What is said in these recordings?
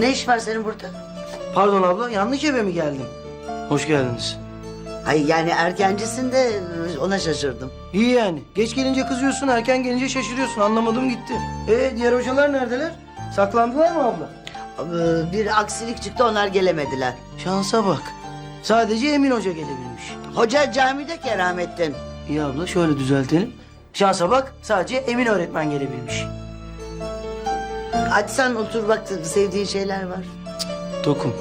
Ne iş var senin burada? Pardon abla yanlış eve mi geldim? Hoş geldiniz. Ay yani erkencisin de ona şaşırdım. İyi yani. Geç gelince kızıyorsun, erken gelince şaşırıyorsun. Anlamadım gitti. E diğer hocalar neredeler? Saklandılar mı abla? Ee, Bir aksilik çıktı onlar gelemediler. Şansa bak. Sadece Emin Hoca gelebilmiş. Hoca camide keramettin. İyi abla şöyle düzeltelim. Şansa bak sadece Emin öğretmen gelebilmiş. Sen otur bak sevdiğin şeyler var. Dokum.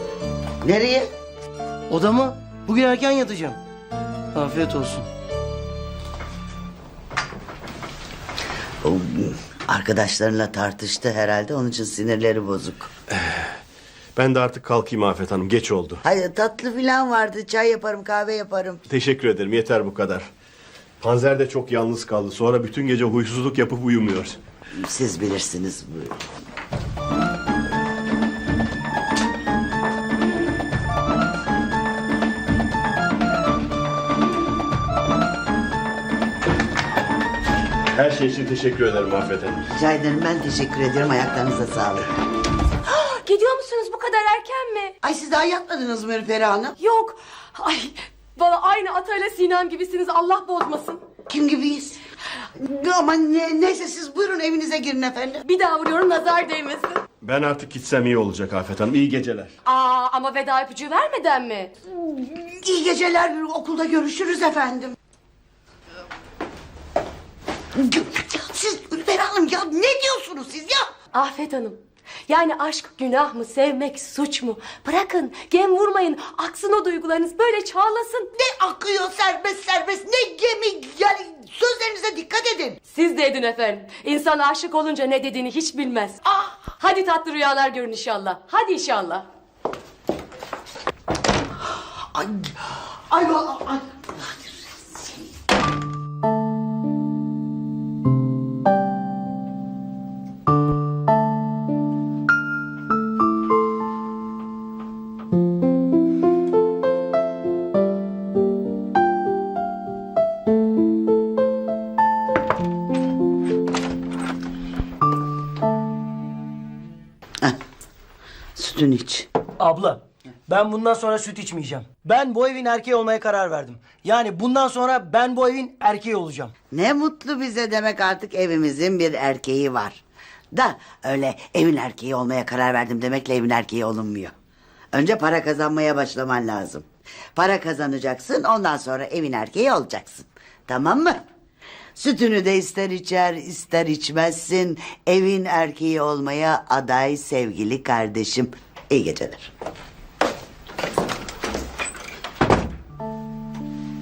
Nereye? Odama bugün erken yatacağım. Afiyet olsun. O, Arkadaşlarınla tartıştı herhalde onun için sinirleri bozuk. Ben de artık kalkayım Afet Hanım. Geç oldu. Hayır tatlı falan vardı çay yaparım kahve yaparım. Teşekkür ederim. Yeter bu kadar. Panzer de çok yalnız kaldı. Sonra bütün gece huysuzluk yapıp uyumuyor. Siz bilirsiniz. Her şey için teşekkür ederim Afet Hanım. Rica ederim ben teşekkür ediyorum ayaklarınıza sağlık. Gidiyor musunuz bu kadar erken mi? Ay siz daha yatmadınız mı Ürperi Hanım? Yok. Ay bana aynı Atayla Sinem gibisiniz Allah bozmasın. Kim gibiyiz? Ama ne, neyse siz buyurun evinize girin efendim. Bir daha vuruyorum nazar değmesin. Ben artık gitsem iyi olacak Afet Hanım. İyi geceler. Aa ama veda öpücüğü vermeden mi? İyi geceler okulda görüşürüz efendim. Siz Ürperi Hanım ya ne diyorsunuz siz ya? Afet Hanım. Yani aşk günah mı, sevmek suç mu? Bırakın, gem vurmayın. Aksın o duygularınız böyle çağlasın. Ne akıyor serbest serbest ne gemi yani sözlerinize dikkat edin. Siz de edin efendim. İnsan aşık olunca ne dediğini hiç bilmez. Ah, hadi tatlı rüyalar görün inşallah. Hadi inşallah. Ay ay ay. ay. Abla ben bundan sonra süt içmeyeceğim. Ben bu evin erkeği olmaya karar verdim. Yani bundan sonra ben bu evin erkeği olacağım. Ne mutlu bize demek artık evimizin bir erkeği var. Da öyle evin erkeği olmaya karar verdim demekle evin erkeği olunmuyor. Önce para kazanmaya başlaman lazım. Para kazanacaksın ondan sonra evin erkeği olacaksın. Tamam mı? Sütünü de ister içer ister içmezsin. Evin erkeği olmaya aday sevgili kardeşim. İyi geceler.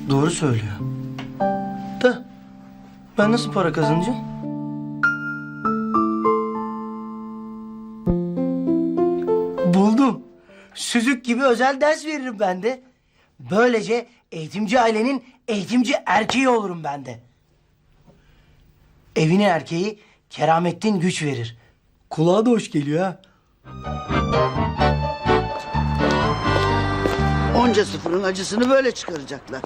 Doğru söylüyor. Da ben nasıl para kazanacağım? Buldum. Süzük gibi özel ders veririm ben de. Böylece eğitimci ailenin eğitimci erkeği olurum ben de. Evinin erkeği Keramettin güç verir. Kulağa da hoş geliyor ha. Onca sıfırın acısını böyle çıkaracaklar.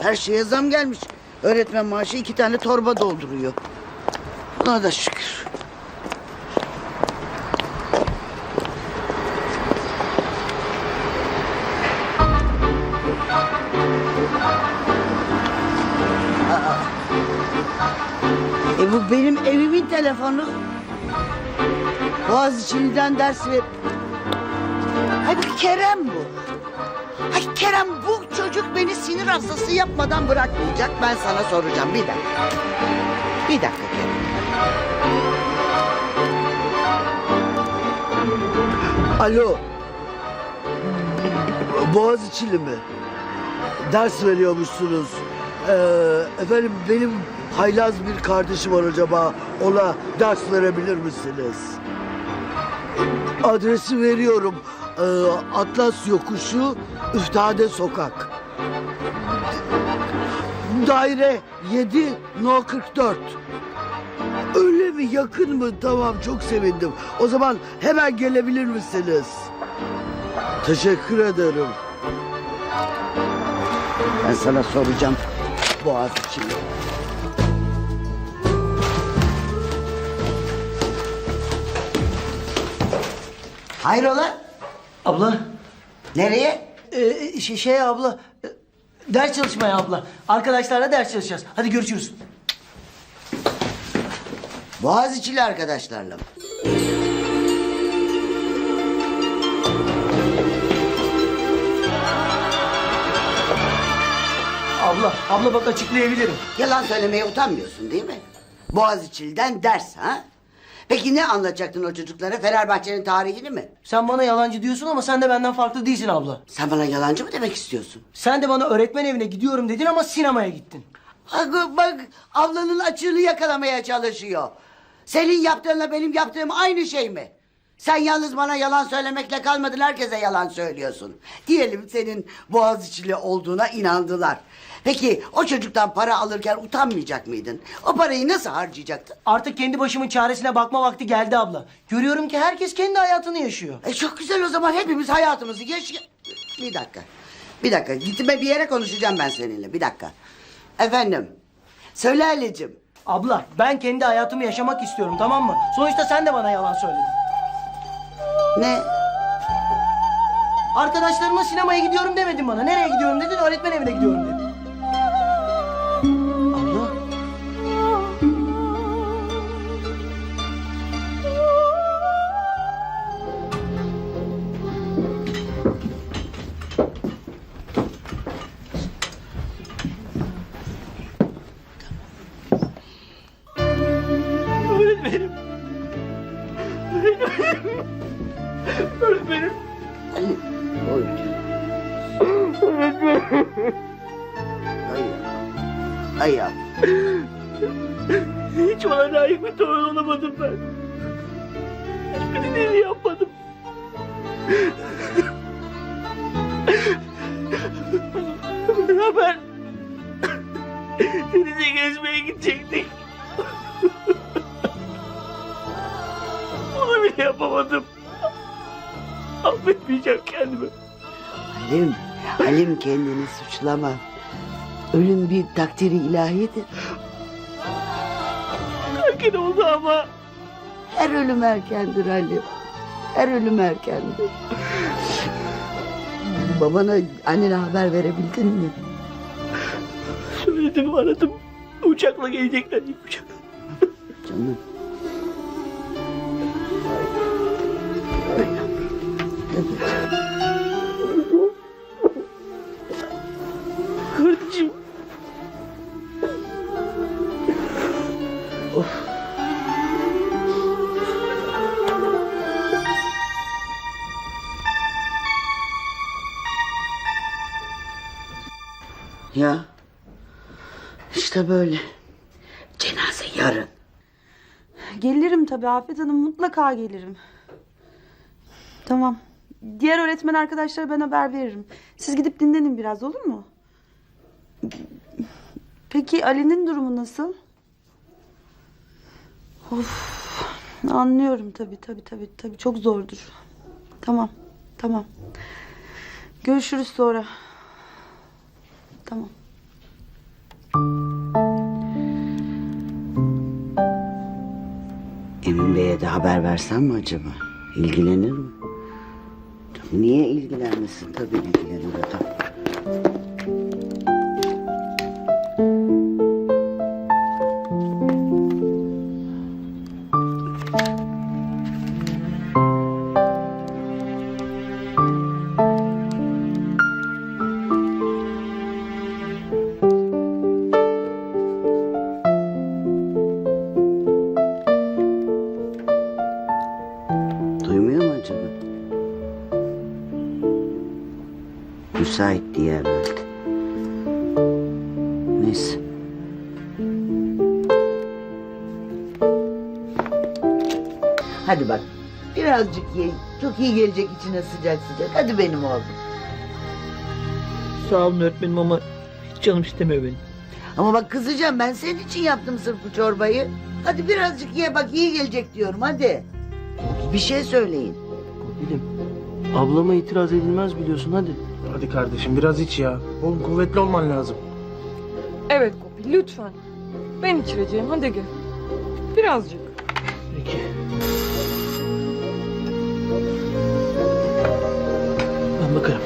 Her şeye zam gelmiş. Öğretmen maaşı iki tane torba dolduruyor. Buna da şükür. Aa. E bu benim evimin telefonu. Boğaziçi'nden ders ver. Ay bu Kerem bu. Ay Kerem bu çocuk beni sinir hastası yapmadan bırakmayacak. Ben sana soracağım bir dakika. Bir dakika Kerem. Alo. Boğaziçi'li mi? Ders veriyormuşsunuz. Ee, efendim benim haylaz bir kardeşim var acaba. Ona ders verebilir misiniz? Adresi veriyorum. Ee, Atlas Yokuşu, Üftade Sokak. Daire 7 No 44. Öyle mi yakın mı? Tamam çok sevindim. O zaman hemen gelebilir misiniz? Teşekkür ederim. Ben sana soracağım. Boğaziçi'li. Hayrola? Abla. Nereye? Ee, şey, şey abla. e, Ders çalışmaya abla. Arkadaşlarla ders çalışacağız. Hadi görüşürüz. Boğaziçi'li arkadaşlarla mı? Abla, abla bak açıklayabilirim. Yalan söylemeye utanmıyorsun değil mi? Boğaziçi'liden ders ha? Peki ne anlatacaktın o çocuklara? Fenerbahçe'nin tarihini mi? Sen bana yalancı diyorsun ama sen de benden farklı değilsin abla. Sen bana yalancı mı demek istiyorsun? Sen de bana öğretmen evine gidiyorum dedin ama sinemaya gittin. Bak, bak ablanın açığını yakalamaya çalışıyor. Senin yaptığınla benim yaptığım aynı şey mi? Sen yalnız bana yalan söylemekle kalmadın herkese yalan söylüyorsun. Diyelim senin Boğaziçi'li olduğuna inandılar. Peki o çocuktan para alırken utanmayacak mıydın? O parayı nasıl harcayacaktın? Artık kendi başımın çaresine bakma vakti geldi abla. Görüyorum ki herkes kendi hayatını yaşıyor. E çok güzel o zaman hepimiz hayatımızı geç... Bir dakika. Bir dakika. Gitme bir yere konuşacağım ben seninle. Bir dakika. Efendim. Söyle Ali'cim. Abla ben kendi hayatımı yaşamak istiyorum tamam mı? Sonuçta sen de bana yalan söyledin. Ne? Arkadaşlarımla sinemaya gidiyorum demedin bana. Nereye gidiyorum dedin öğretmen evine gidiyorum dedin. Ay ya. Hiç layık bir torun olamadım ben. Hiçbir dediğini yapmadım. Beraber denize gezmeye gidecektik. Onu bile yapamadım. Affetmeyeceğim kendimi. Halim. Halim kendini suçlama. Ölüm bir takdiri ilahidir. Erken oldu ama. Her ölüm erkendir Halim. Her ölüm erkendir. Babana, annene haber verebildin mi? Söyledim aradım. Uçakla gelecekler uçak. Canım. Böyle. Cenaze yarın. Gelirim tabii Afet Hanım mutlaka gelirim. Tamam. Diğer öğretmen arkadaşlara ben haber veririm. Siz gidip dinlenin biraz olur mu? Peki Ali'nin durumu nasıl? Of. Anlıyorum tabii tabii tabii tabii çok zordur. Tamam. Tamam. Görüşürüz sonra. Tamam. Emin Bey'e de haber versem mi acaba? İlgilenir mi? Niye ilgilenmesin? Tabii ilgilenir adam. Çok iyi gelecek içine sıcak sıcak. Hadi benim oğlum. Sağ olun öğretmenim ama hiç canım istemiyor benim. Ama bak kızacağım ben senin için yaptım sırf bu çorbayı. Hadi birazcık ye bak iyi gelecek diyorum hadi. Bir şey söyleyin. Bilim. Ablama itiraz edilmez biliyorsun hadi. Hadi kardeşim biraz iç ya. Oğlum kuvvetli olman lazım. Evet Kopil lütfen. Ben içireceğim hadi gel. Birazcık. Peki. Bakarım.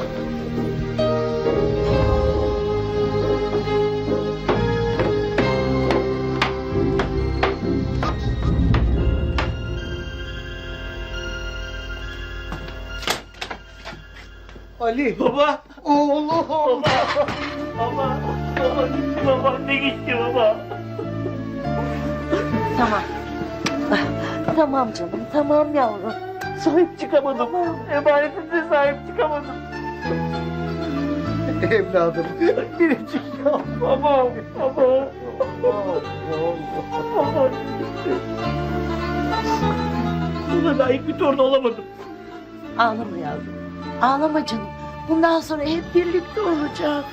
Ali. Baba. Oğlum. Baba. Baba. Baba gitti baba. Ne gitti baba? Tamam. Tamam canım, tamam yavrum. Sahip çıkamadım. Emanetimize sahip çıkamadım. Evladım. Biricik ya. Baba. Baba. Baba. Buna layık bir torun olamadım. Ağlama yavrum. Ağlama canım. Bundan sonra hep birlikte olacağız.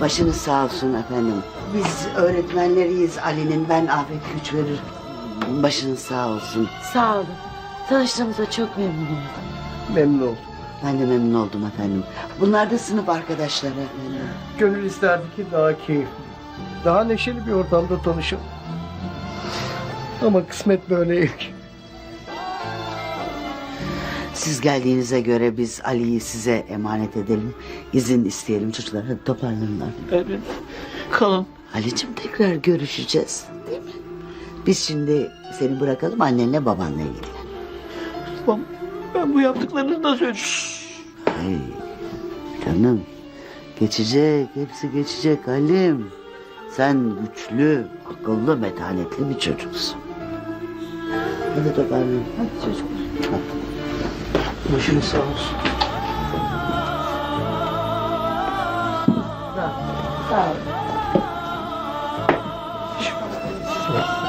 Başınız sağ olsun efendim. Biz öğretmenleriyiz Ali'nin. Ben Afet güç verir. Başınız sağ olsun. Sağ olun. Tanıştığımıza çok memnun oldum. Memnun oldum. Ben de memnun oldum efendim. Bunlar da sınıf arkadaşları efendim. Gönül isterdi ki daha keyifli, daha neşeli bir ortamda tanışalım. Ama kısmet böyle değil. Siz geldiğinize göre biz Ali'yi size emanet edelim. İzin isteyelim çocuklar. Hadi toparlanın artık. Evet. Kalın. Ali'cim tekrar görüşeceğiz. Değil mi? Biz şimdi seni bırakalım annenle babanla ilgilen. Tamam. Ben bu yaptıklarını da söyleyeyim. Ay canım. Geçecek. Hepsi geçecek Halim. Sen güçlü, akıllı, metanetli bir çocuksun. Hadi toparlanın. Hadi çocuk. Başınız sağ olsun. Sağ olun. Sağ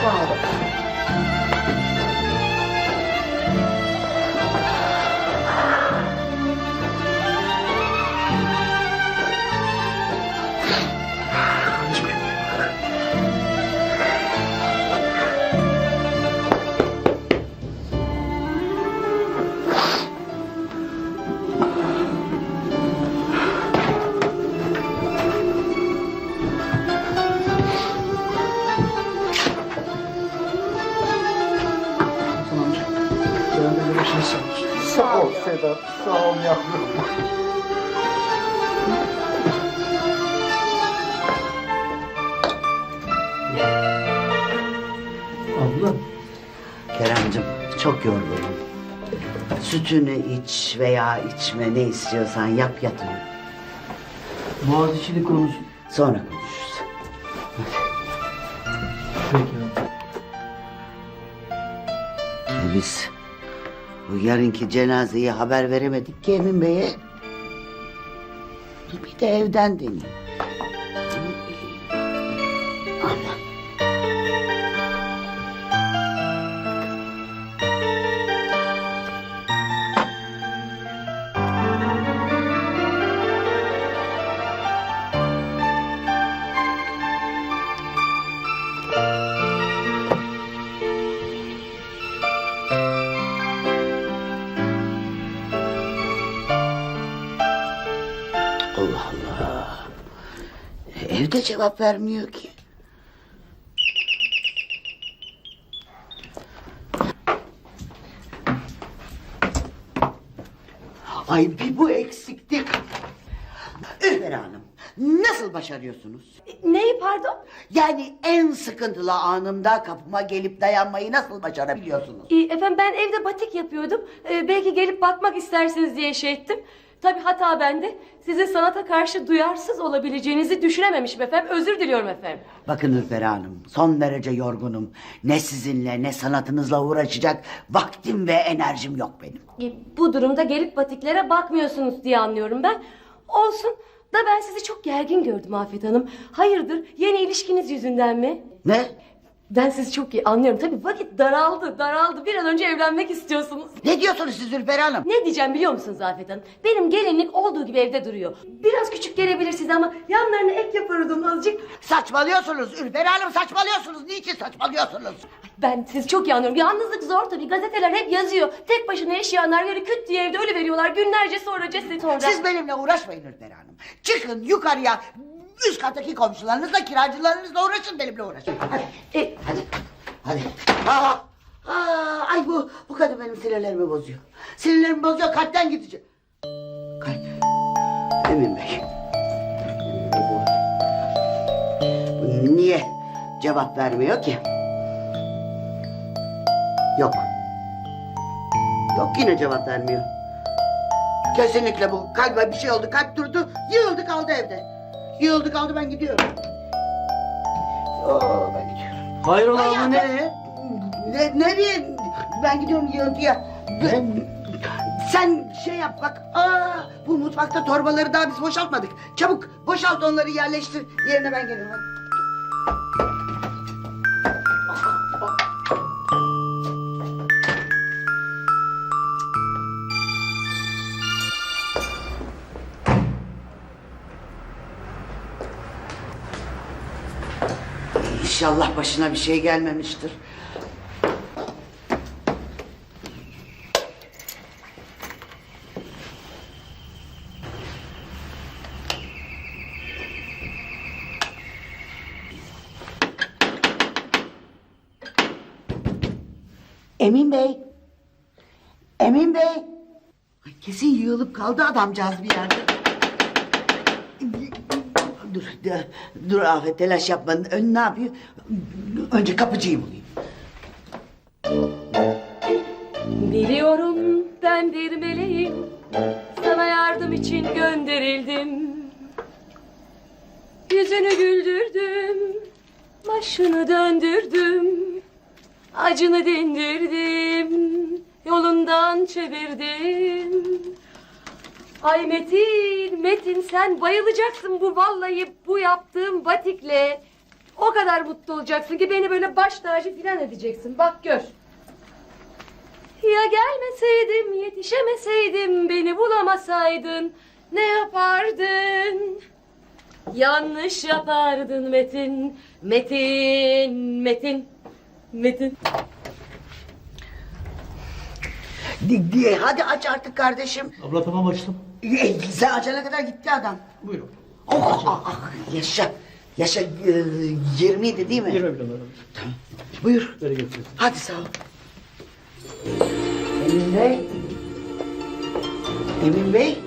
Sağ çok yorgunum. Sütünü iç veya içme ne istiyorsan yap yat uyu. Boğaziçi'li konusu. Sonra konuşuruz. Peki. E Biz bu yarınki cenazeyi haber veremedik ki Emin Bey'e. Bir de evden deneyim. E, Evde cevap vermiyor ki. Ay bir bu eksikti. Ülfer Hanım nasıl başarıyorsunuz? Neyi pardon? Yani en sıkıntılı anımda kapıma gelip dayanmayı nasıl başarabiliyorsunuz? Ee, efendim ben evde batik yapıyordum. Ee, belki gelip bakmak istersiniz diye şey ettim. Tabii hata bende. Sizin sanata karşı duyarsız olabileceğinizi düşünememişim efendim. Özür diliyorum efendim. Bakın Ülfer Hanım son derece yorgunum. Ne sizinle ne sanatınızla uğraşacak vaktim ve enerjim yok benim. Ee, bu durumda gelip batiklere bakmıyorsunuz diye anlıyorum ben. Olsun da ben sizi çok gergin gördüm Afet Hanım. Hayırdır yeni ilişkiniz yüzünden mi? Ne? Ben sizi çok iyi anlıyorum. Tabii vakit daraldı, daraldı. Bir an önce evlenmek istiyorsunuz. Ne diyorsunuz siz Ülper Hanım? Ne diyeceğim biliyor musunuz Afet Hanım? Benim gelinlik olduğu gibi evde duruyor. Biraz küçük gelebilir size ama yanlarına ek yapardım azıcık. Saçmalıyorsunuz Ülper Hanım saçmalıyorsunuz. Niçin saçmalıyorsunuz? Ben sizi çok iyi anlıyorum. Yalnızlık zor tabii. Gazeteler hep yazıyor. Tek başına yaşayanlar böyle küt diye evde ölü veriyorlar. Günlerce sonra ceset sonra. Siz benimle uğraşmayın Ülper Hanım. Çıkın yukarıya. Üst kattaki komşularınızla kiracılarınızla uğraşın benimle uğraşın. Hadi. E, Hadi. Hadi. Aa, aa, ay bu, bu kadın benim sinirlerimi bozuyor. Sinirlerimi bozuyor kalpten gidecek. Kalp. Emin Bey. Bu, bu niye cevap vermiyor ki? Yok. Yok yine cevap vermiyor. Kesinlikle bu. Kalbe bir şey oldu. Kalp durdu. Yığıldı kaldı evde. Yığıldı kaldı ben gidiyorum. Oo, ben gidiyorum. Hayrola Ay, abla ya, nereye? Ne, nereye? Ben gidiyorum yığıntıya. Sen şey yap bak. Aa, bu mutfakta torbaları daha biz boşaltmadık. Çabuk boşalt onları yerleştir. Yerine ben hadi. İnşallah başına bir şey gelmemiştir. Emin Bey. Emin Bey. Ay, Kesin yığılıp kaldı adamcağız bir yerde. Dur, dur, Afet telaş yapma. Ön ne yapıyor? Önce kapıcıyı bulayım. Biliyorum ben bir meleğim Sana yardım için gönderildim Yüzünü güldürdüm Başını döndürdüm Acını dindirdim Yolundan çevirdim Ay Metin, Metin sen bayılacaksın bu vallahi bu yaptığım batikle. O kadar mutlu olacaksın ki beni böyle baş tacı filan edeceksin. Bak gör. Ya gelmeseydim, yetişemeseydim, beni bulamasaydın ne yapardın? Yanlış yapardın Metin, Metin, Metin, Metin. Di- di- Hadi aç artık kardeşim. Abla tamam açtım. E, Sen açana kadar gitti adam. Buyurun. Oh, ah, ah, yaşa. Yaşa. e, 20 değil mi? 20 milyon lira. Buyur. Böyle getirdim. Hadi sağ ol. Emin Bey. Emin Bey.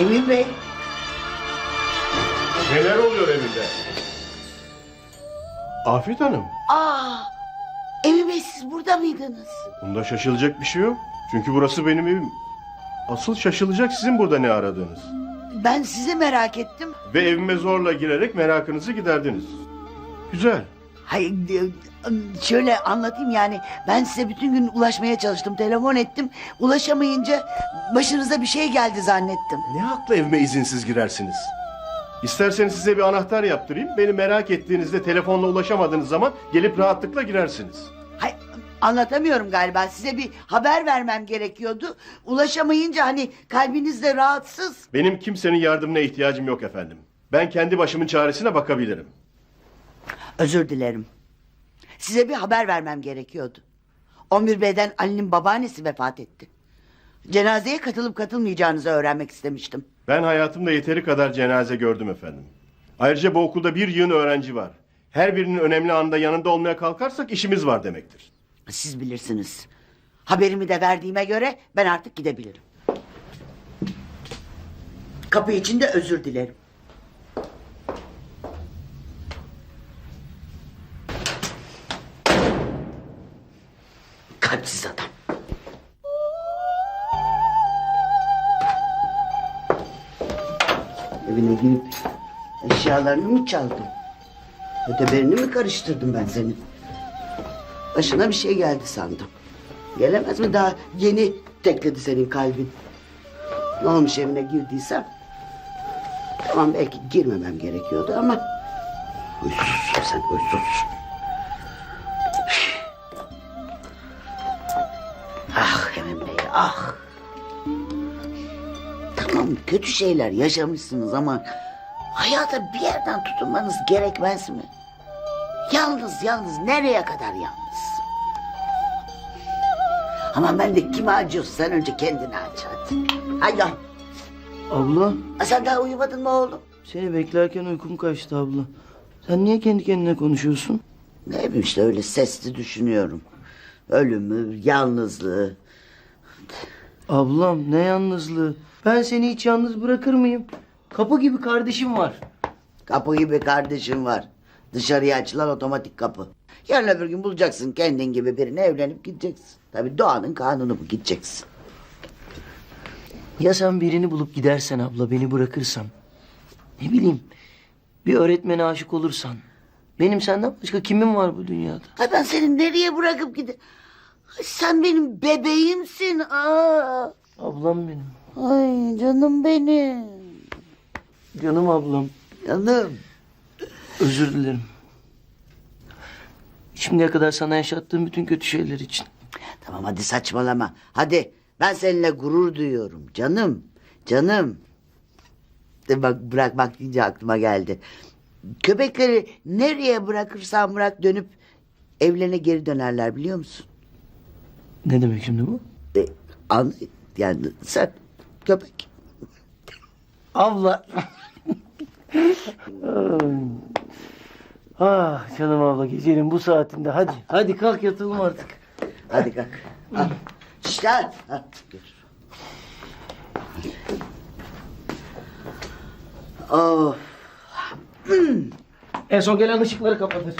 Emin Bey. Neler oluyor evinde? Afet Hanım. Aa, Emin Bey siz burada mıydınız? Bunda şaşılacak bir şey yok. Çünkü burası benim evim. Asıl şaşılacak sizin burada ne aradığınız. Ben sizi merak ettim. Ve evime zorla girerek merakınızı giderdiniz. Güzel. Hayır, e, şöyle anlatayım yani ben size bütün gün ulaşmaya çalıştım, telefon ettim. Ulaşamayınca başınıza bir şey geldi zannettim. Ne hakla evime izinsiz girersiniz? İsterseniz size bir anahtar yaptırayım. Beni merak ettiğinizde telefonla ulaşamadığınız zaman gelip rahatlıkla girersiniz. Anlatamıyorum galiba. Size bir haber vermem gerekiyordu. Ulaşamayınca hani kalbiniz de rahatsız. Benim kimsenin yardımına ihtiyacım yok efendim. Ben kendi başımın çaresine bakabilirim. Özür dilerim. Size bir haber vermem gerekiyordu. 11 B'den Ali'nin babaannesi vefat etti. Cenazeye katılıp katılmayacağınızı öğrenmek istemiştim. Ben hayatımda yeteri kadar cenaze gördüm efendim. Ayrıca bu okulda bir yığın öğrenci var. Her birinin önemli anda yanında olmaya kalkarsak işimiz var demektir. Siz bilirsiniz. Haberimi de verdiğime göre ben artık gidebilirim. Kapı için de özür dilerim. Kalpsiz adam. Evine girip eşyalarını mı çaldın? Öteberini mi karıştırdım ben senin? Başına bir şey geldi sandım. Gelemez mi daha yeni tekledi senin kalbin. Ne olmuş evine girdiysem. Tamam belki girmemem gerekiyordu ama Huysuz sen huysuz. Ah Emin Bey ah. Tamam kötü şeyler yaşamışsınız ama hayata bir yerden tutunmanız gerekmez mi? Yalnız yalnız nereye kadar yalnız? Ama ben de kime acıyorsun sen önce kendini aç hadi. Hadi lan. Abla Ha, Sen daha uyumadın mı oğlum? seni beklerken uykum kaçtı abla. Sen niye kendi kendine konuşuyorsun? Ne bileyim işte öyle sesli düşünüyorum. Ölümü, yalnızlığı. Ablam ne yalnızlığı. Ben seni hiç yalnız bırakır mıyım? Kapı gibi kardeşim var. Kapı gibi kardeşim var. Dışarıya açılan otomatik kapı. Yarın öbür gün bulacaksın kendin gibi birini evlenip gideceksin. Tabii doğanın kanunu bu gideceksin. Ya sen birini bulup gidersen abla beni bırakırsan? Ne bileyim bir öğretmene aşık olursan? Benim senden başka kimim var bu dünyada? Ay ben seni nereye bırakıp gide... Ay Sen benim bebeğimsin. Aa. Ablam benim. Ay canım benim. Canım ablam. Canım. Özür dilerim. Şimdiye kadar sana yaşattığım bütün kötü şeyler için. Tamam hadi saçmalama. Hadi ben seninle gurur duyuyorum. Canım. Canım. De bak bırakmak deyince aklıma geldi. Köpekleri nereye bırakırsan bırak dönüp evlerine geri dönerler biliyor musun? Ne demek şimdi bu? E, an, yani sen köpek. Abla. ah canım abla gecenin bu saatinde hadi. Hadi kalk yatalım artık. Hadi kalk. Al. İşte al. Al, götür. Oh. En son gelen ışıkları kapatır.